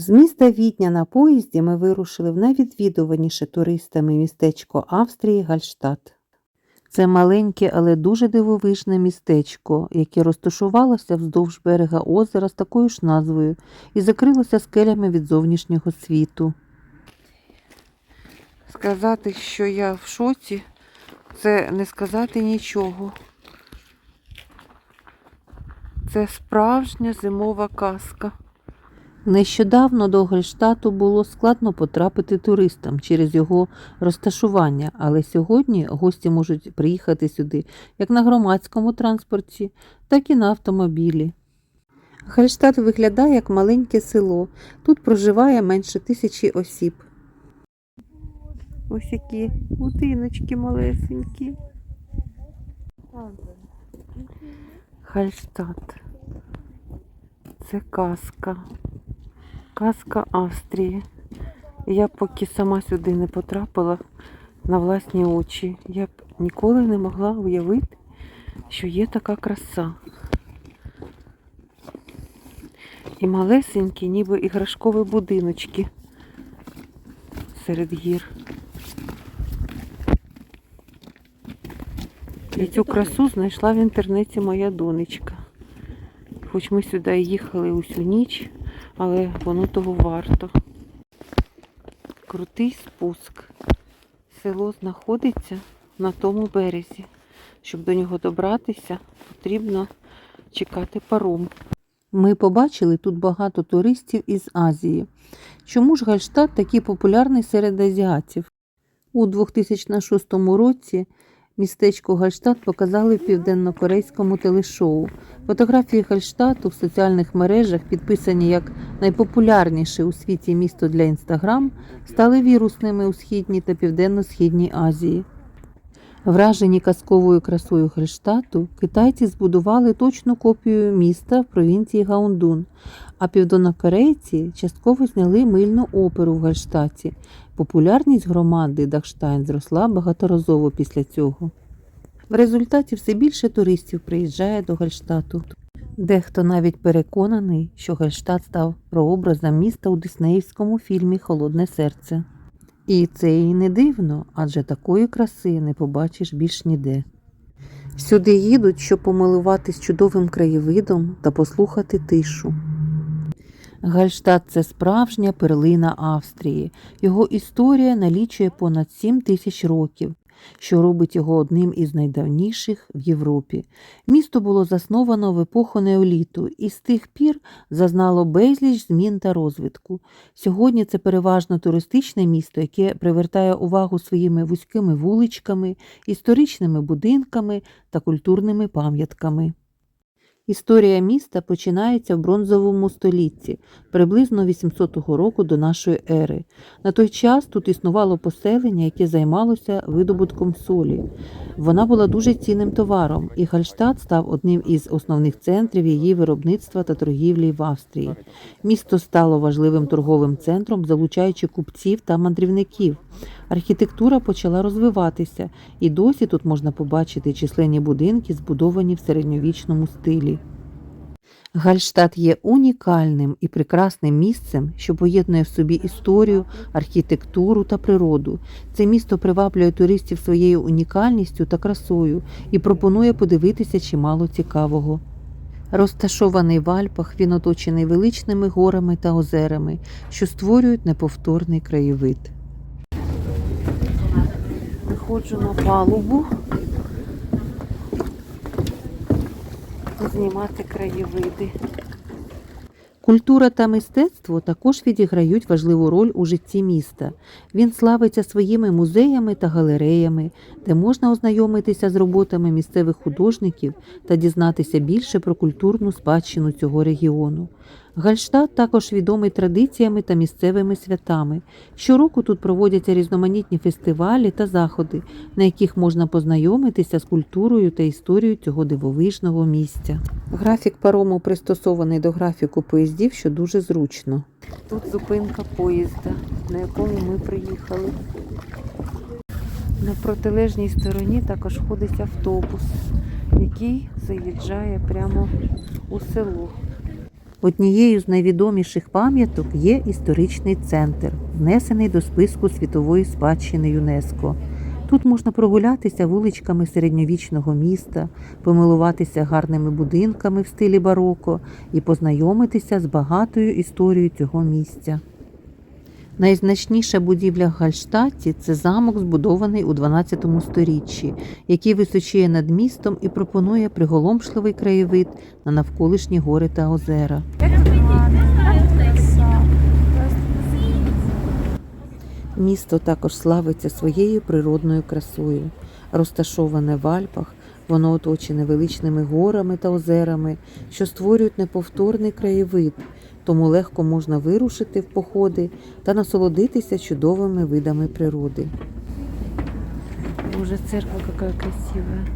З міста Відня на поїзді ми вирушили в найвідвідуваніше туристами містечко Австрії Гальштадт. Це маленьке, але дуже дивовижне містечко, яке розташувалося вздовж берега озера з такою ж назвою і закрилося скелями від зовнішнього світу. Сказати, що я в шоці, це не сказати нічого. Це справжня зимова казка. Нещодавно до Гольштату було складно потрапити туристам через його розташування, але сьогодні гості можуть приїхати сюди як на громадському транспорті, так і на автомобілі. Гольштат виглядає як маленьке село. Тут проживає менше тисячі осіб. Ось які будиночки малесенькі. Гальштадт. Це казка. Казка Австрії. Я поки сама сюди не потрапила на власні очі. Я б ніколи не могла уявити, що є така краса. І малесенькі, ніби іграшкові будиночки серед гір. І цю красу знайшла в інтернеті моя донечка. Хоч ми сюди їхали усю ніч, але воно того варто. Крутий спуск. Село знаходиться на тому березі. Щоб до нього добратися, потрібно чекати паром. Ми побачили тут багато туристів із Азії. Чому ж Гальштадт такий популярний серед азіатів? У 2006 році містечко Гальштадт показали в південнокорейському телешоу. Фотографії Гальштату в соціальних мережах, підписані як найпопулярніше у світі місто для Інстаграм, стали вірусними у східній та південно-східній Азії. Вражені казковою красою Гальштату, китайці збудували точну копію міста в провінції Гаундун, а південнокорейці частково зняли мильну оперу в Гальштаті. Популярність громади Дахштайн зросла багаторазово після цього. В результаті все більше туристів приїжджає до Гальштату. Дехто навіть переконаний, що Гальштат став прообразом міста у диснеївському фільмі Холодне серце. І це і не дивно, адже такої краси не побачиш більш ніде. Сюди їдуть, щоб помилуватись чудовим краєвидом та послухати тишу. Гальштадт – це справжня перлина Австрії. Його історія налічує понад 7 тисяч років, що робить його одним із найдавніших в Європі. Місто було засновано в епоху неоліту і з тих пір зазнало безліч змін та розвитку. Сьогодні це переважно туристичне місто, яке привертає увагу своїми вузькими вуличками, історичними будинками та культурними пам'ятками. Історія міста починається в бронзовому столітті, приблизно 800 року до нашої ери. На той час тут існувало поселення, яке займалося видобутком солі. Вона була дуже цінним товаром, і Гальштадт став одним із основних центрів її виробництва та торгівлі в Австрії. Місто стало важливим торговим центром, залучаючи купців та мандрівників. Архітектура почала розвиватися, і досі тут можна побачити численні будинки, збудовані в середньовічному стилі. Гальштадт є унікальним і прекрасним місцем, що поєднує в собі історію, архітектуру та природу. Це місто приваблює туристів своєю унікальністю та красою і пропонує подивитися чимало цікавого. Розташований в Альпах, він оточений величними горами та озерами, що створюють неповторний краєвид. Виходжу на палубу знімати краєвиди. Культура та мистецтво також відіграють важливу роль у житті міста. Він славиться своїми музеями та галереями, де можна ознайомитися з роботами місцевих художників та дізнатися більше про культурну спадщину цього регіону. Гальштадт також відомий традиціями та місцевими святами. Щороку тут проводяться різноманітні фестивалі та заходи, на яких можна познайомитися з культурою та історією цього дивовижного місця. Графік парому пристосований до графіку поїздів, що дуже зручно. Тут зупинка поїзда, на якому ми приїхали. На протилежній стороні також ходить автобус, який заїжджає прямо у село. Однією з найвідоміших пам'яток є історичний центр, внесений до списку світової спадщини ЮНЕСКО. Тут можна прогулятися вуличками середньовічного міста, помилуватися гарними будинками в стилі бароко і познайомитися з багатою історією цього місця. Найзначніша будівля в Гальштаті це замок, збудований у 12 сторіччі, який височіє над містом і пропонує приголомшливий краєвид на навколишні гори та озера. Місто також славиться своєю природною красою. Розташоване в Альпах, воно оточене величними горами та озерами, що створюють неповторний краєвид, тому легко можна вирушити в походи та насолодитися чудовими видами природи. Боже, церква яка красива.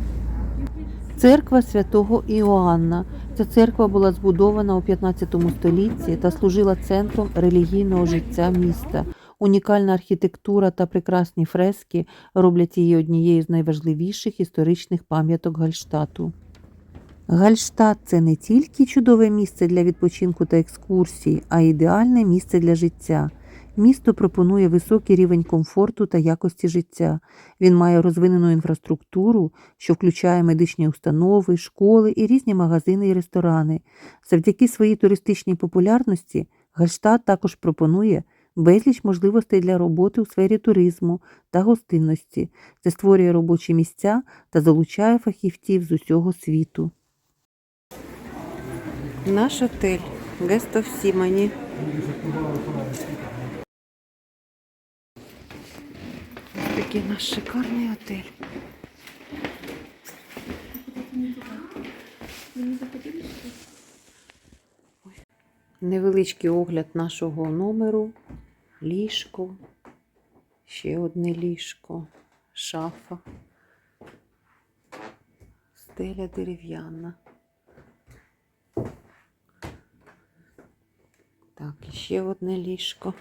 Церква святого Іоанна. Ця церква була збудована у 15 столітті та служила центром релігійного життя міста. Унікальна архітектура та прекрасні фрески роблять її однією з найважливіших історичних пам'яток Гальштату. Гальштат це не тільки чудове місце для відпочинку та екскурсій, а й ідеальне місце для життя. Місто пропонує високий рівень комфорту та якості життя. Він має розвинену інфраструктуру, що включає медичні установи, школи і різні магазини і ресторани. Завдяки своїй туристичній популярності Гальштат також пропонує безліч можливостей для роботи у сфері туризму та гостинності. Це створює робочі місця та залучає фахівців з усього світу. Наш отель Гесто в Сімані. Такий наш шикарний отель. Невеличкий огляд нашого номеру, ліжко, ще одне ліжко, шафа, стеля дерев'яна. Так, ще одне ліжко.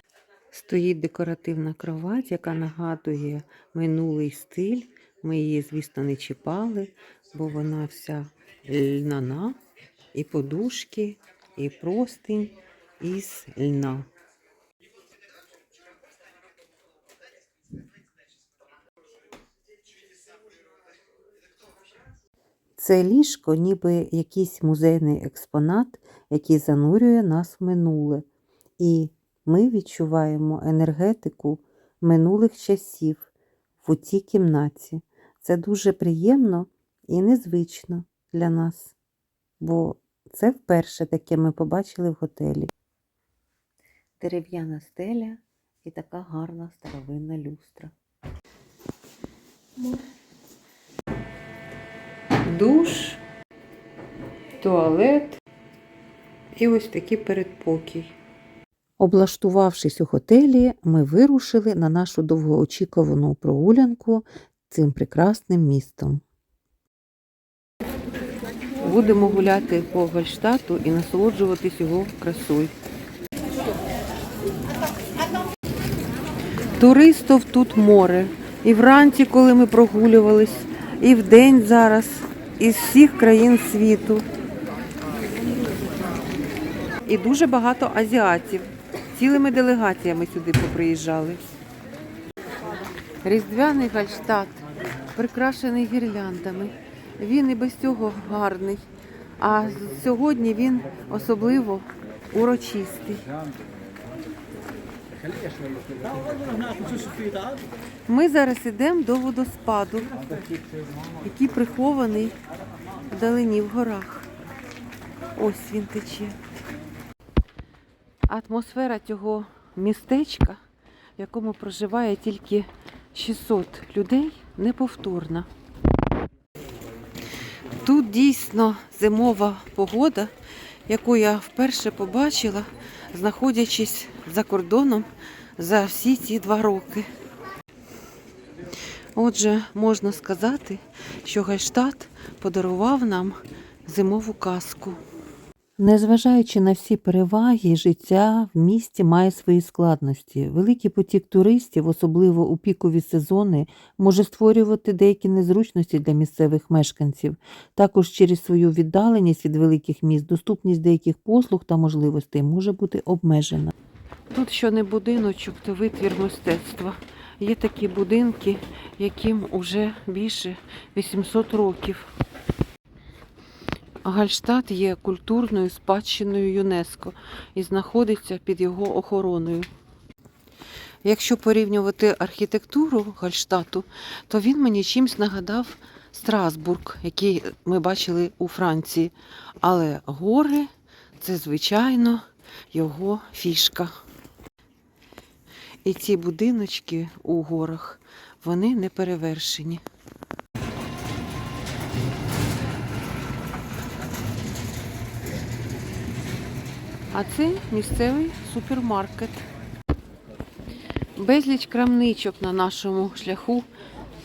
Стоїть декоративна кровать, яка нагадує минулий стиль. Ми її, звісно, не чіпали, бо вона вся льняна, і подушки, і простинь із льна. Це ліжко ніби якийсь музейний експонат, який занурює нас в минуле. І ми відчуваємо енергетику минулих часів в цій кімнаті. Це дуже приємно і незвично для нас, бо це вперше таке ми побачили в готелі. Дерев'яна стеля і така гарна старовинна люстра. Душ, туалет і ось такий передпокій. Облаштувавшись у готелі, ми вирушили на нашу довгоочікувану прогулянку цим прекрасним містом. Будемо гуляти по Гольштату і насолоджуватись його красою. Туристів тут море. І вранці, коли ми прогулювались, і вдень зараз із всіх країн світу. І дуже багато азіатів. Цілими делегаціями сюди поприїжджали. Різдвяний Гальштат, прикрашений гірляндами. Він і без цього гарний. А сьогодні він особливо урочистий. Ми зараз йдемо до водоспаду, який прихований вдалині в горах. Ось він тече. Атмосфера цього містечка, в якому проживає тільки 600 людей, неповторна. Тут дійсно зимова погода, яку я вперше побачила, знаходячись за кордоном за всі ці два роки. Отже, можна сказати, що Гальштат подарував нам зимову казку. Незважаючи на всі переваги, життя в місті має свої складності. Великий потік туристів, особливо у пікові сезони, може створювати деякі незручності для місцевих мешканців. Також через свою віддаленість від великих міст доступність деяких послуг та можливостей може бути обмежена. Тут що не будиночок, то витвір мистецтва. Є такі будинки, яким уже більше 800 років. Гальштадт є культурною спадщиною ЮНЕСКО і знаходиться під його охороною. Якщо порівнювати архітектуру Гальштату, то він мені чимось нагадав Страсбург, який ми бачили у Франції. Але гори це, звичайно, його фішка. І ці будиночки у горах, вони не перевершені. А це місцевий супермаркет. Безліч крамничок на нашому шляху,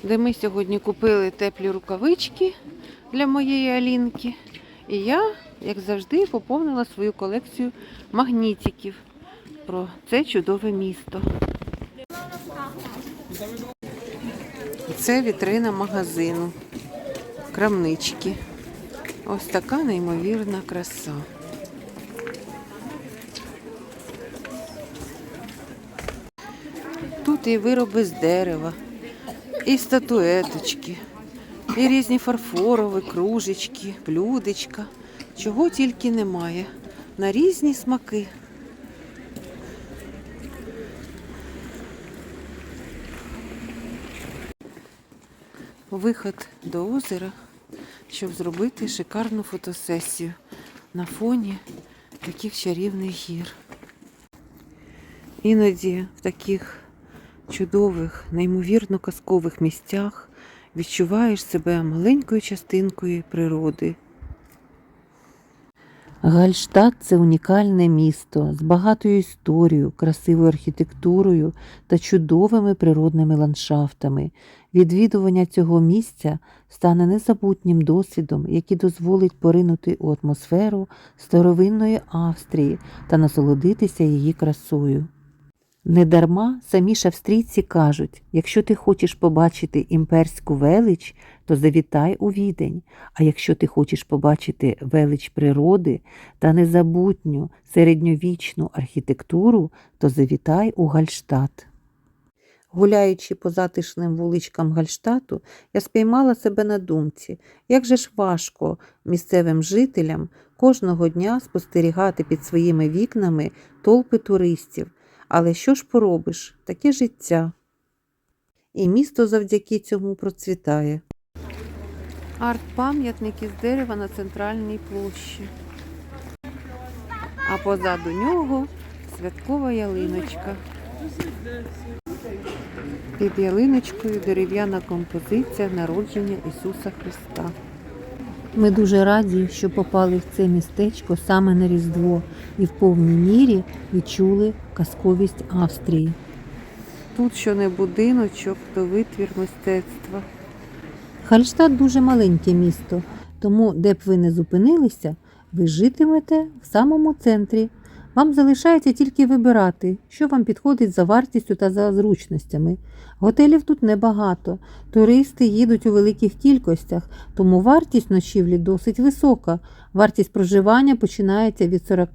де ми сьогодні купили теплі рукавички для моєї Алінки. І я, як завжди, поповнила свою колекцію магнітиків про це чудове місто. Це вітрина магазину. Крамнички. Ось така неймовірна краса. Тут і вироби з дерева, і статуеточки, і різні фарфорові кружечки, блюдечка. Чого тільки немає. На різні смаки. Виход до озера, щоб зробити шикарну фотосесію на фоні таких чарівних гір. Іноді в таких чудових, неймовірно казкових місцях відчуваєш себе маленькою частинкою природи. Гальштадт це унікальне місто з багатою історією, красивою архітектурою та чудовими природними ландшафтами. Відвідування цього місця стане незабутнім досвідом, який дозволить поринути у атмосферу старовинної Австрії та насолодитися її красою. Недарма самі ж австрійці кажуть, якщо ти хочеш побачити імперську велич, то завітай у відень, а якщо ти хочеш побачити велич природи та незабутню середньовічну архітектуру, то завітай у Гальштадт. Гуляючи по затишним вуличкам Гальштату, я спіймала себе на думці, як же ж важко місцевим жителям кожного дня спостерігати під своїми вікнами толпи туристів. Але що ж поробиш? Таке життя. І місто завдяки цьому процвітає. Арт-пам'ятник із дерева на центральній площі. А позаду нього святкова ялиночка. Під ялиночкою дерев'яна композиція народження Ісуса Христа. Ми дуже раді, що попали в це містечко саме на Різдво і в повній мірі відчули казковість Австрії. Тут що не будиночок, то витвір мистецтва. Хальштадт дуже маленьке місто, тому де б ви не зупинилися, ви житимете в самому центрі. Вам залишається тільки вибирати, що вам підходить за вартістю та за зручностями. Готелів тут небагато, туристи їдуть у великих кількостях, тому вартість ночівлі досить висока. Вартість проживання починається від 40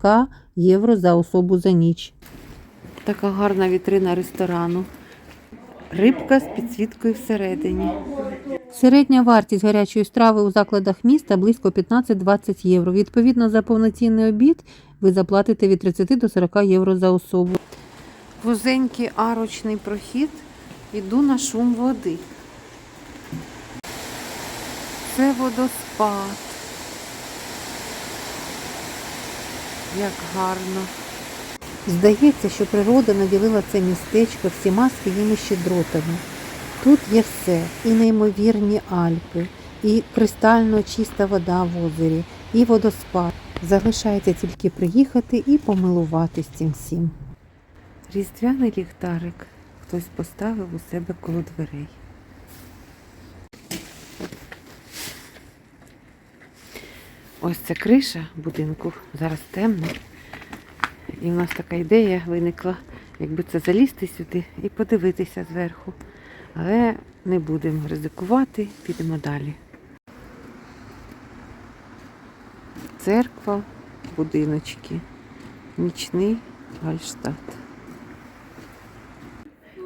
євро за особу за ніч. Така гарна вітрина ресторану. Рибка з підсвіткою всередині. Середня вартість гарячої страви у закладах міста близько 15-20 євро. Відповідно, за повноцінний обід ви заплатите від 30 до 40 євро за особу. Вузенький арочний прохід. Іду на шум води. Це водоспад. Як гарно. Здається, що природа наділила це містечко всіма своїми щедротами. Тут є все, і неймовірні Альпи, і кристально чиста вода в озері, і водоспад. Залишається тільки приїхати і помилуватись цим всім. Різдвяний ліхтарик хтось поставив у себе коло дверей. Ось це криша будинку, зараз темно. І в нас така ідея виникла, якби це залізти сюди і подивитися зверху. Але не будемо ризикувати, підемо далі. Церква, будиночки, нічний Гальштадт.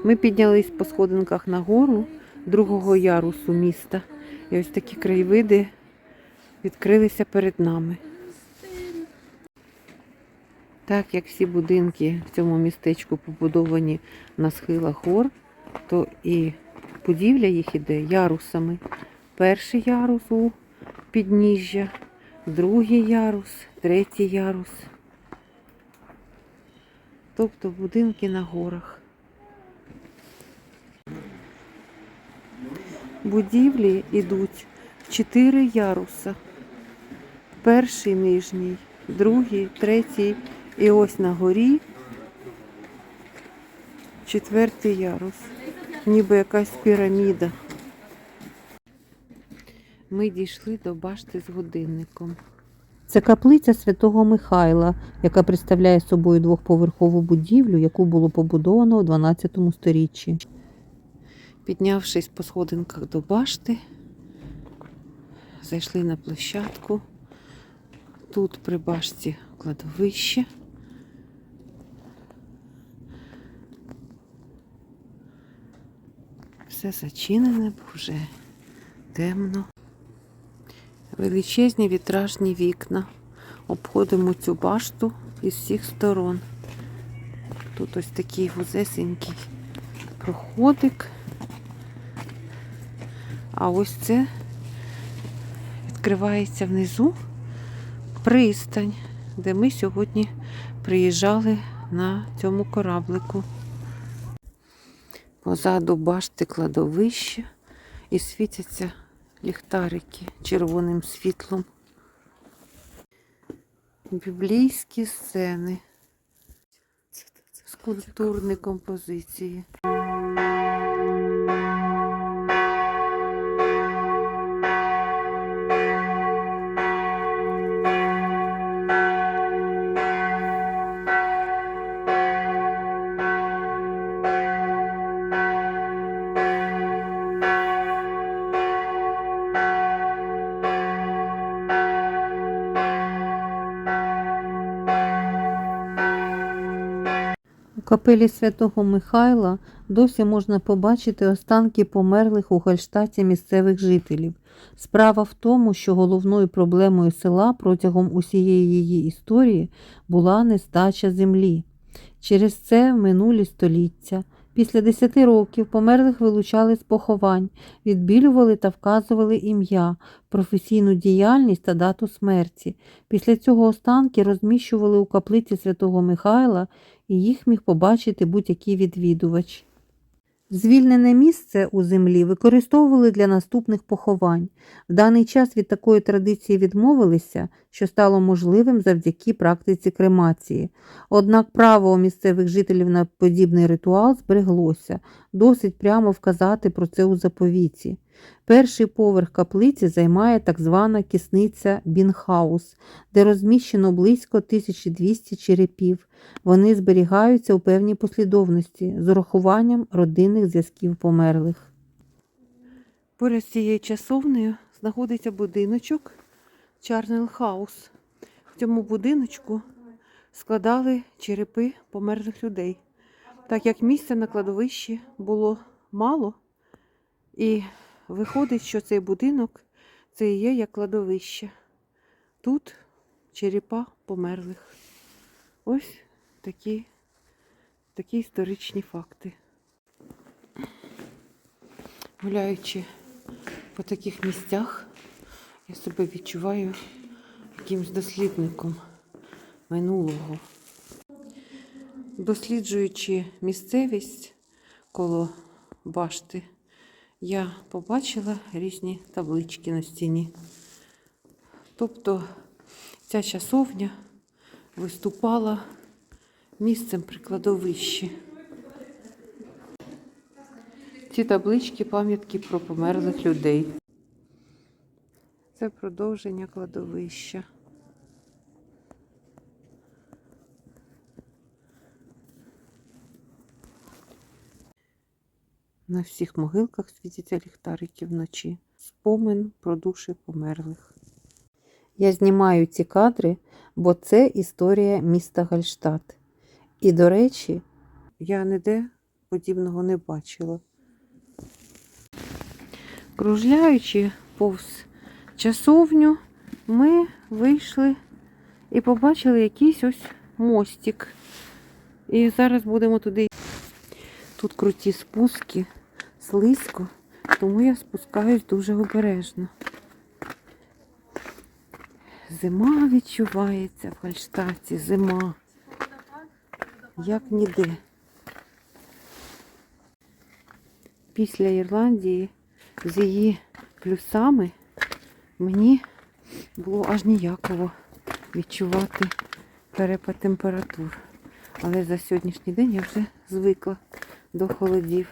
Ми піднялись по сходинках на гору другого ярусу міста. І ось такі краєвиди відкрилися перед нами. Так як всі будинки в цьому містечку побудовані на схилах гор, то і будівля їх іде ярусами. Перший ярус у підніжжя, другий ярус, третій ярус. Тобто будинки на горах. Будівлі йдуть в чотири яруса. Перший нижній, другий, третій і ось на горі четвертий ярус. Ніби якась піраміда. Ми дійшли до башти з годинником. Це каплиця святого Михайла, яка представляє собою двохповерхову будівлю, яку було побудовано у 12 сторіччі. Піднявшись по сходинках до башти, зайшли на площадку. Тут при башті кладовище. Все зачинене, бо вже темно. Величезні вітражні вікна. Обходимо цю башту із всіх сторон. Тут ось такий вузесенький проходик. А ось це відкривається внизу пристань, де ми сьогодні приїжджали на цьому кораблику. Позаду башти кладовище і світяться ліхтарики червоним світлом. Біблійські сцени, скульптурні композиції. Капелі святого Михайла досі можна побачити останки померлих у Гольштаті місцевих жителів. Справа в тому, що головною проблемою села протягом усієї її історії була нестача землі. Через це в минулі століття, після 10 років померлих вилучали з поховань, відбілювали та вказували ім'я, професійну діяльність та дату смерті. Після цього останки розміщували у каплиці святого Михайла і їх міг побачити будь-який відвідувач. Звільнене місце у землі використовували для наступних поховань. В даний час від такої традиції відмовилися, що стало можливим завдяки практиці кремації. Однак право місцевих жителів на подібний ритуал збереглося, досить прямо вказати про це у заповіті. Перший поверх каплиці займає так звана кісниця Бінхаус, де розміщено близько 1200 черепів. Вони зберігаються у певній послідовності з урахуванням родинних зв'язків померлих. Поряд з цією часовнею знаходиться будиночок Чарнел Хаус. В цьому будиночку складали черепи померлих людей. Так як місця на кладовищі було мало, і виходить, що цей будинок це і є як кладовище. Тут черепа померлих. Ось такі, такі історичні факти. Гуляючи по таких місцях, я себе відчуваю якимось дослідником минулого. Досліджуючи місцевість коло башти, я побачила різні таблички на стіні. Тобто ця часовня виступала місцем при кладовищі. Ці таблички пам'ятки про померлих людей. Це продовження кладовища. На всіх могилках світяться ліхтарики вночі. Спомин про душі померлих. Я знімаю ці кадри, бо це історія міста Гальштадт. І, до речі, я ніде подібного не бачила. Кружляючи повз часовню, ми вийшли і побачили якийсь ось мостик. І зараз будемо туди. Тут круті спуски, слизько, тому я спускаюсь дуже обережно. Зима відчувається в Гальштаті, зима. Як ніде. Після Ірландії з її плюсами мені було аж ніяково відчувати перепад температур. Але за сьогоднішній день я вже звикла до холодів.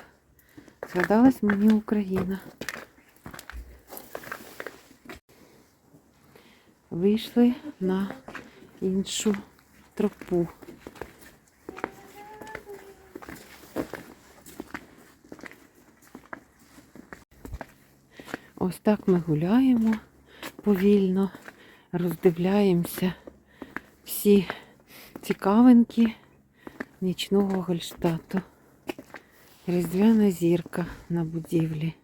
Згадалась мені Україна. Вийшли на іншу тропу. Ось так ми гуляємо повільно, роздивляємося всі цікавинки нічного Гольштату. Різдвяна зірка на будівлі.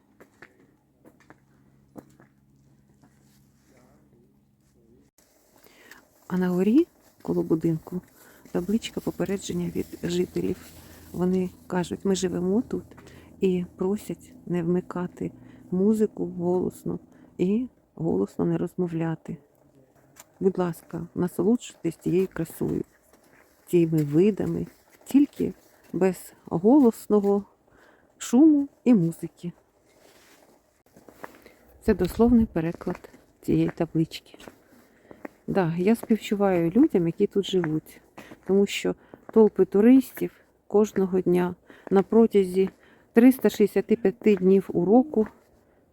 А на горі, коло будинку, табличка попередження від жителів. Вони кажуть, ми живемо тут і просять не вмикати музику голосно і голосно не розмовляти. Будь ласка, насолоджуйтесь цією красою, цими видами, тільки без голосного шуму і музики. Це дословний переклад цієї таблички. Да, я співчуваю людям, які тут живуть, тому що толпи туристів кожного дня на протязі 365 днів у року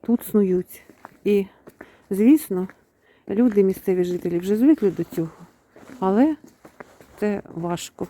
тут снують. І, звісно, люди, місцеві жителі, вже звикли до цього, але це важко.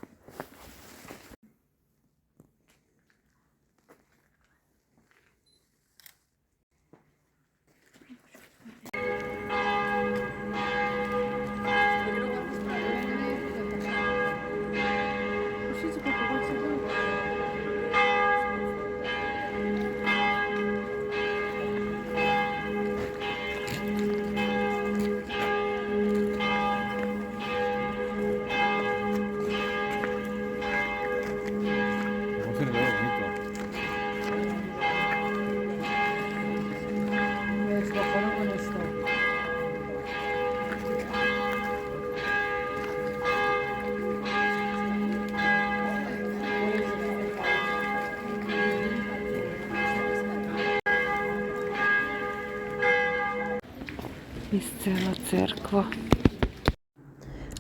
Місцева церква.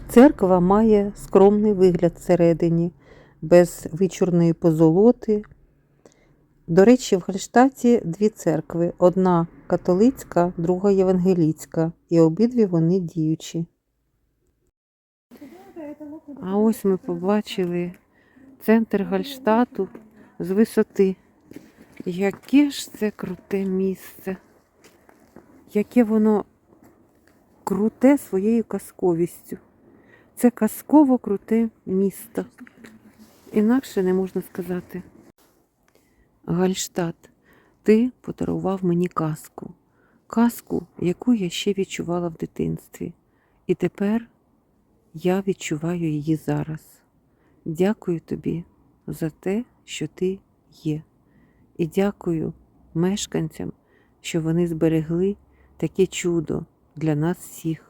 Церква має скромний вигляд всередині, без вичурної позолоти. До речі, в Гальштаті дві церкви: одна католицька, друга євангелійська, і обидві вони діючі. А ось ми побачили центр Гальштату з висоти. Яке ж це круте місце, яке воно круте своєю казковістю. Це казково круте місто. Інакше не можна сказати. Гальштат, ти подарував мені казку. Казку, яку я ще відчувала в дитинстві. І тепер я відчуваю її зараз. Дякую тобі за те, що ти є. І дякую мешканцям, що вони зберегли таке чудо для нас всіх.